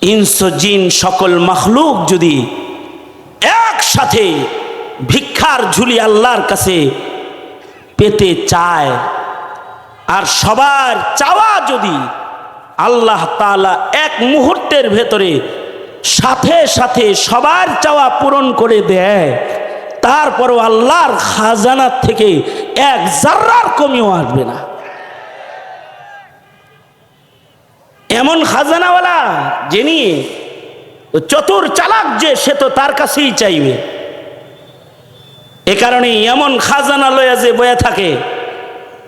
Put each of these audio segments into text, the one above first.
ইনস জিন সকল মখলুক যদি একসাথে ভিক্ষার ঝুলি আল্লাহর কাছে পেতে চায়, আর সবার চাওয়া যদি আল্লাহ তাআলা এক মুহূর্তের ভেতরে সাথে সাথে সবার চাওয়া পূরণ করে দেয়, তারপরও আল্লাহর খাজানার থেকে এক জার্রার কমিও আসবে না। এমন খাজানাওয়ালা যিনি চতুর চালাক যে, সে তো তার কাছেই চাইবে। এ কারণে এমন খাজানা লয়া যে বয়ে থাকে,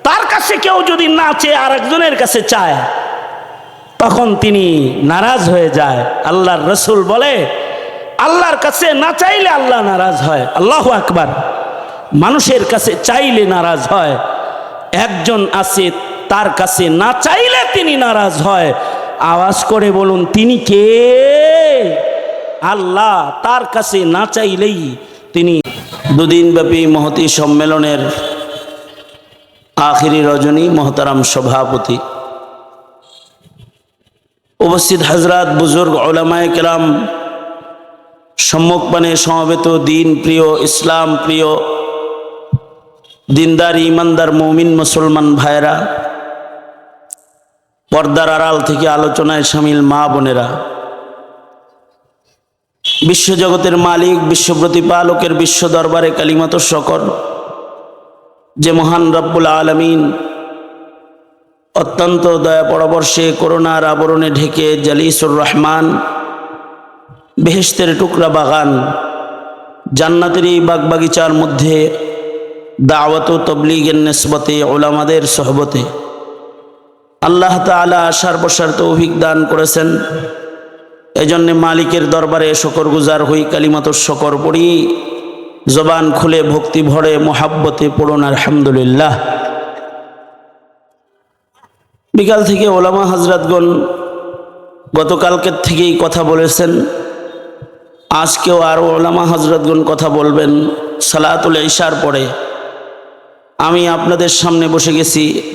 তার কাছে কেউ যদি না চেয়ে আর একজনের কাছে চায়, তখন তিনি নারাজ হয়ে যায়। আল্লাহর রসুল বলে, আল্লাহর কাছে না চাইলে আল্লাহ নারাজ হয়। আল্লাহ আকবার। মানুষের কাছে চাইলে নারাজ হয়, একজন আছে তার কাছে না চাইলে তিনি নারাজ হয়। আওয়াজ করে বলুন, তিনি কে? আল্লাহ তার কাছে না চাইলেই তিনি দুদিনব্যাপী মহতি সম্মেলনের আখিরি রজনী মহতারাম সভাপতি। উপস্থিত হাজরাত বুজুর্গ ওলামায় কেরাম, সম্মুখপানে সমবেত দিন প্রিয় ইসলাম প্রিয়, দিনদার ইমানদার মৌমিন, মুসলমান ভাইরা পর্দার আড়াল থেকে আলোচনায় সামিল মা বোনেরা। বিশ্বজগতের মালিক, বিশ্ব প্রতিপালকের বিশ্ব দরবারে কালিমাত শকর। যে মহান রব্বুল আলমিন অত্যন্ত দয়া পরবর্ষে করোনার আবরণে ঢেকে জালিসুর রহমান বেহেস্তের টুকরা বাগান, জান্নাতের এই বাগবাগিচার মধ্যে দাওয়াত তবলিগের নেসবতে ওলামাদের সহবতে আল্লাহ তালা আশার বসার তৌফিক দান করেছেন। এজন্যে মালিকের দরবারে শকর গুজার হই কালিমাত শকর পড়ি। জবান খুলে, ভক্তি ভরে, মোহাব্বতে পড়ুন, আলহামদুলিল্লাহ। বিকাল থেকে ওলামা হাজরাতগণ গতকালকের থেকেই কথা বলেছেন। আজকেও আরও ওলামা হজরতগণ কথা বলবেন সালাতুল ইশার পরে। আমি আপনাদের সামনে বসে গেছি।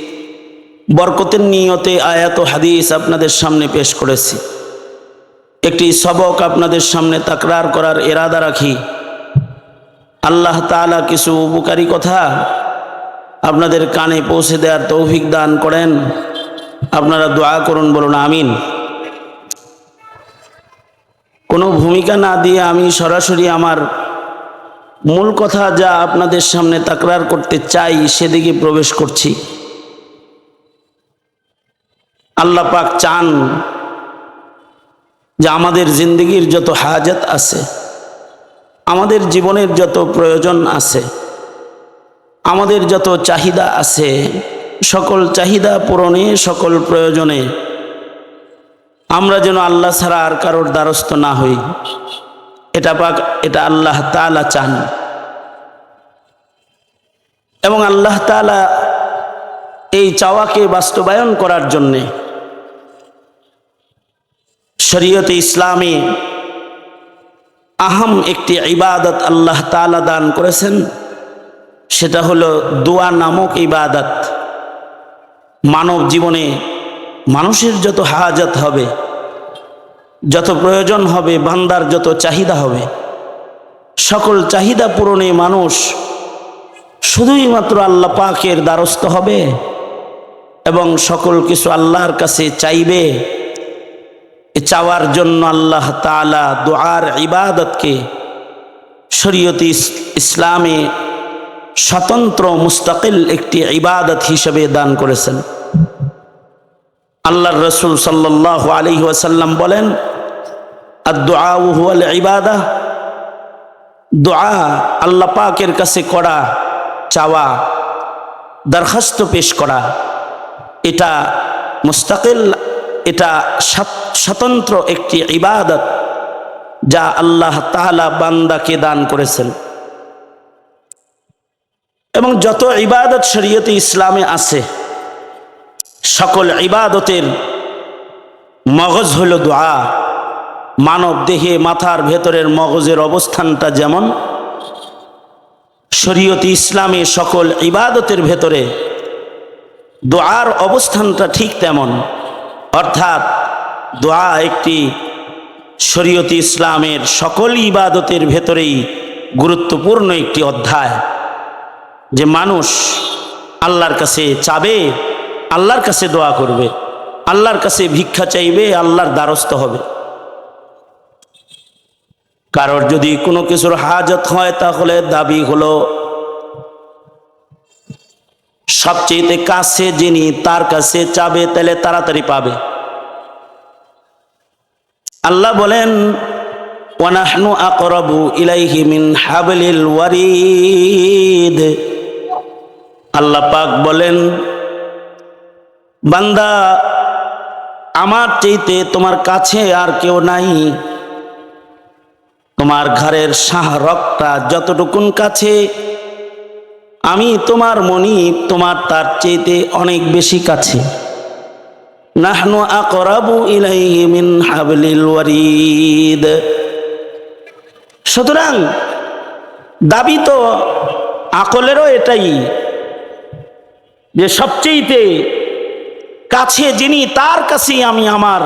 বরকতের নিয়তে আয়াত হাদিস আপনাদের সামনে পেশ করেছি। একটি সবক আপনাদের সামনে তাকরার করার এরাদা রাখি। আল্লাহ তাআলা কিছু উপকারী কথা আপনাদের কানে পৌঁছে দেওয়ার তৌফিক দান করেন। আপনারা দোয়া করুন, বলুন, আমিন। কোনো ভূমিকা না দিয়ে আমি সরাসরি আমার মূল কথা যা আপনাদের সামনে তাকরার করতে চাই, সেদিকে প্রবেশ করছি। আল্লাহ পাক চান যে আমাদের জিন্দগির যত হাজত আছে, আমাদের জীবনের যত প্রয়োজন আছে, আমাদের যত চাহিদা আছে, সকল চাহিদা পূরণে, সকল প্রয়োজনে আমরা যেন আল্লাহ ছাড়া আর কারোর দ্বারস্থ না হই। এটা পাক, এটা আল্লাহ তালা চান। এবং আল্লাহ তালা এই চাওয়াকে বাস্তবায়ন করার জন্যে শরীয়তে ইসলামে আহম একটি ইবাদত আল্লাহ তালা দান করেছেন। সেটা হলো দোয়া নামক ইবাদত। মানব জীবনে মানুষের যত হাজত হবে, যত প্রয়োজন হবে, বান্দার যত চাহিদা হবে, সকল চাহিদা পূরণে মানুষ শুধুই মাত্র আল্লাহ পাকের দ্বারস্থ হবে এবং সকল কিছু আল্লাহর কাছে চাইবে। চাওয়ার জন্য আল্লাহ তালা দোয়ার ইবাদতকে শরীয়তি ইসলামে স্বতন্ত্র, মুস্তাকিল একটি ইবাদত হিসেবে দান করেছেন। আল্লাহর রসুল সাল্লাহ আলী ওয়াসাল্লাম বলেন আল ইবাদা। দোয়া আল্লাহ পাকের কাছে করা, চাওয়া, দরখাস্ত পেশ করা, এটা মুস্তাকিল এটা স্বতন্ত্র একটি ইবাদত যা আল্লাহ তাহলা বান্দাকে দান করেছেন। এবং যত ইবাদত শরীয়তে ইসলামে আছে, সকল ইবাদতের মগজ হল দোয়া। মানব দেহে, মাথার ভেতরের মগজের অবস্থানটা যেমন, শরীয়তি ইসলামে সকল ইবাদতের ভেতরে দোয়ার অবস্থানটা ঠিক তেমন। অর্থাৎ দোয়া একটি শরীয়তি ইসলামের সকল ইবাদতের ভেতরেই গুরুত্বপূর্ণ একটি অধ্যায়। যে মানুষ আল্লাহর কাছে চাবে, আল্লাহর কাছে দোয়া করবে, আল্লাহর কাছে ভিক্ষা চাইবে, আল্লাহর দ্বারস্থ হবে। কারোর যদি কোনো কিছুর হাজত হয়, তাহলে দাবি হলো সবচেয়ে কাছে যিনি তার কাছে চাবে, তাহলে তাড়াতাড়ি পাবে। আল্লাহ বলেন ওয়ানাহনু আকরাবু ইলাইহি মিন হাবলিল ওয়ারিদ। আল্লাহ পাক বলেন, বান্দা, আমার চাইতে তোমার কাছে আর কেউ নাই। তোমার ঘরের শাহ রক্তা যতটুকুন কাছে আমি তোমার মনি তোমার তার চেয়েতে অনেক বেশি কাছে নাহনু আকরাবু ইলাইহি মিন হাবলিল ওয়ারিদ সুতরাং দাবি তো আকলেরও এটাই যে সবচেয়েতে কাছে যিনি, তার কাছেই আমি আমার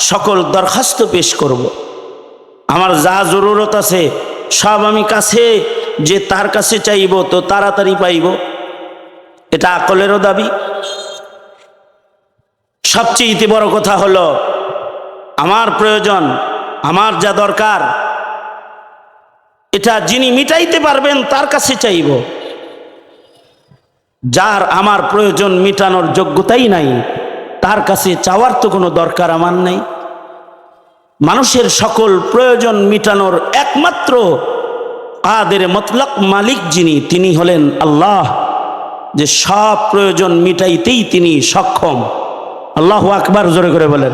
সকল দরখাস্ত পেশ করব। আমার যা জরুরত আছে সব আমি কাছে যে তার কাছে চাইব, তো তাড়াতাড়ি পাইব। এটা আকলেরও দাবি। সবচেয়ে ইতি বড় কথা হলো, আমার প্রয়োজন, আমার যা দরকার, এটা যিনি মিটাইতে পারবেন, তার কাছে চাইব। যার আমার প্রয়োজন মিটানোর যোগ্যতাই নাই, তার কাছে চাওয়ার তো কোনো দরকার আমার নেই। মানুষের সকল প্রয়োজন মিটানোর একমাত্র আদের মতলক মালিক যিনি, তিনি হলেন আল্লাহ। যে সব প্রয়োজন মিটাইতেই তিনি সক্ষম। আল্লাহ আকবার জোরে করে বলেন।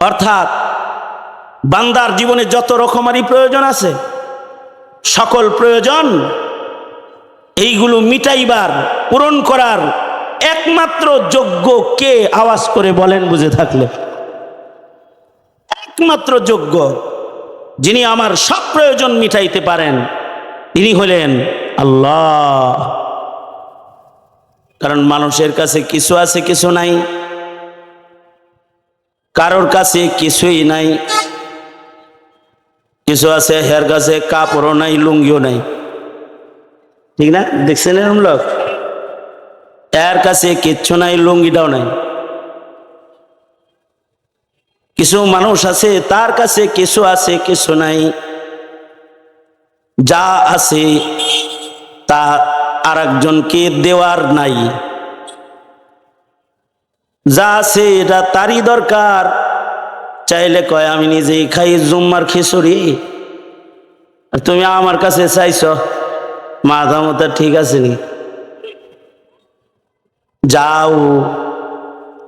অর্থাৎ বান্দার জীবনে যত রকমারি প্রয়োজন আছে, সকল প্রয়োজন এইগুলো মিটাইবার, পূরণ করার একমাত্র যোগ্য কে? আওয়াজ করে বলেন বুঝে থাকলে। একমাত্র যোগ্য। যিনি আমার সব প্রয়োজন মিটাইতে পারেন, তিনি হলেন আল্লাহ। কারণ মানুষের কাছে কিছু আছে, কিছু নাই। কারোর কাছে কিছুই নাই। কিছু আছে, হের কাছে কাপড়ও নাই, লুঙ্গিও নাই। ঠিক না? দেখছেন এরম লোক? এর কাছে কিচ্ছু নাই, লুঙ্গিটাও নাই। কিছু মানুষ আছে, তার কাছে কিছু আছে, কিছু নাই। যা আছে, তা আর একজনকে দেওয়ার নাই। যা আছে, এটা তারই দরকার। চাইলে কয়, আমি নিজেই খাই জুম্মার খিচুড়ি। তুমি আমার কাছে চাইছ? মাথা মতো ঠিক আছে নি? যাও।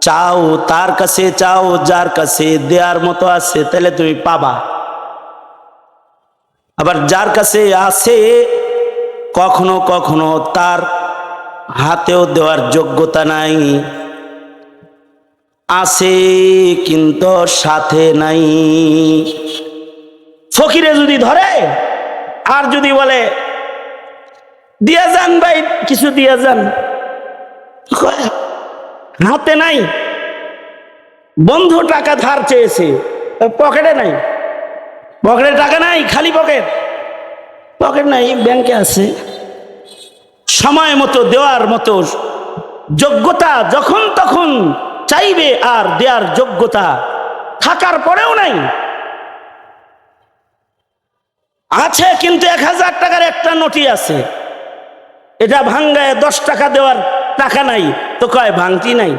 চাও, তার কাছে চাও, যার কাছে দেওয়ার মতো আছে, তাহলে তুমি পাবা। আবার যার কাছে আছে, কখনো কখনো তার হাতেও দেওয়ার যোগ্যতা নাই। আছে কিন্তু সাথে নাই। ফকিরে যদি ধরে, আর যদি বলে, দিয়া যান ভাই, কিছু দিয়া যান। হাতে নাই। বন্ধু টাকা ধার চেয়েছে পকেটে নাই। পকেটে টাকা নাই, খালি পকেট। পকেট নাই, ব্যাংকে আছে। সময় মতো, দেওয়ার মতো যোগ্যতা যখন তখন চাইবে আর দেওয়ার যোগ্যতা থাকার পরেও নাই। আছে কিন্তু এক হাজার টাকার একটা নোটি আছে। এটা ভাঙ্গায় দশ টাকা দেওয়ার টাকা নাই, তো কয় ভাঙতি নাই।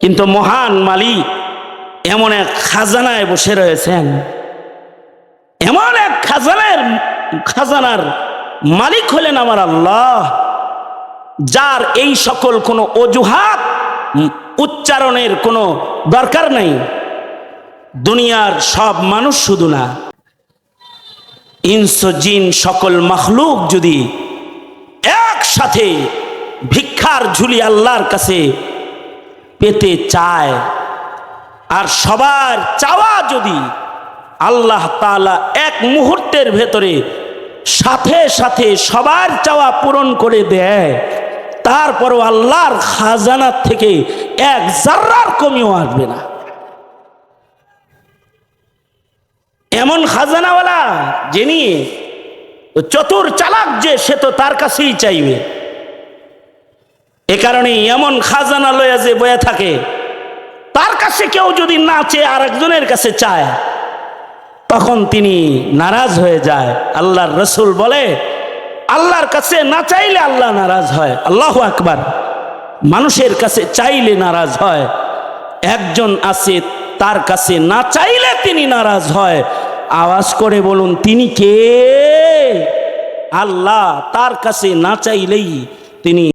কিন্তু মহান মালিক এমন এক খাজানায় বসে রয়েছেন। এমন এক খাজানের, খাজানার মালিক হলেন আমার আল্লাহ, যার এই সকল কোনো অজুহাত, উচ্চারণের কোনো দরকার নাই। দুনিয়ার সব মানুষ শুধু না, ইনস জিন সকল মখলুক যদি একসাথে ভিক্ষার ঝুলি আল্লাহর কাছে পেতে চায়। আর সবার চাওয়া যদি আল্লাহ তালা এক মুহূর্তের ভেতরে সাথে সাথে সবার চাওয়া পূরণ করে দেয়, তারপরও আল্লাহর খাজানার থেকে এক জার্রার কমিও আসবে না। এমন খাজানাওয়ালা যিনি চতুর চালাক যে সে তো তার কাছেই চাইবে। এ কারণে এমন খাজানা লয়া যে বয়ে থাকে, তার কাছে কেউ যদি না চেয়ে আর একজনের কাছে চায়, তখন তিনি নারাজ হয়ে যায়। আল্লাহর রসুল বলে, আল্লাহর কাছে না চাইলে আল্লাহ নারাজ হয়। আল্লাহ আকবার। মানুষের কাছে চাইলে নারাজ হয়। একজন আছে, তার কাছে না চাইলে তিনি নারাজ হয়। আওয়াজ করে বলুন, তিনি কে? আল্লাহ তার কাছে না চাইলেই তিনি